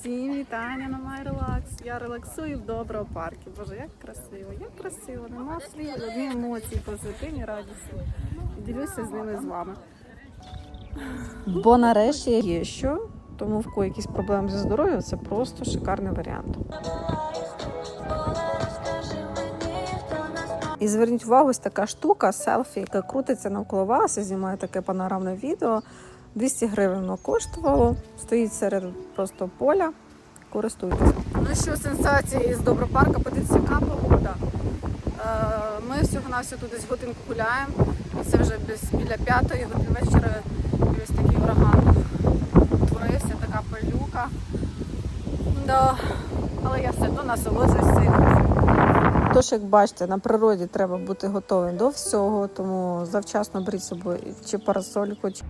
Всім вітання на май релакс. Я релаксую в доброго парку. Боже, як красиво, як красиво. Нема слів, одні емоції позитивні, радісні. Ділюся з ними з вами. Бо нарешті є що, тому в кого якісь проблеми зі здоров'ям, це просто шикарний варіант. І зверніть увагу, ось така штука, селфі, яка крутиться навколо вас і знімає таке панорамне відео. 200 гривень воно коштувало, стоїть серед просто поля. Користуйтесь. Ну що, сенсації з Добропарка, подивіться, яка погода. Е, Ми всього на всього тут десь годинку гуляємо. Це вже біля п'ятої години вечора. І ось такий ураган утворився, така пилюка. Да. Але я все одно насолоджуюсь цим. Тож, як бачите, на природі треба бути готовим до всього, тому завчасно беріть собою чи парасольку, чи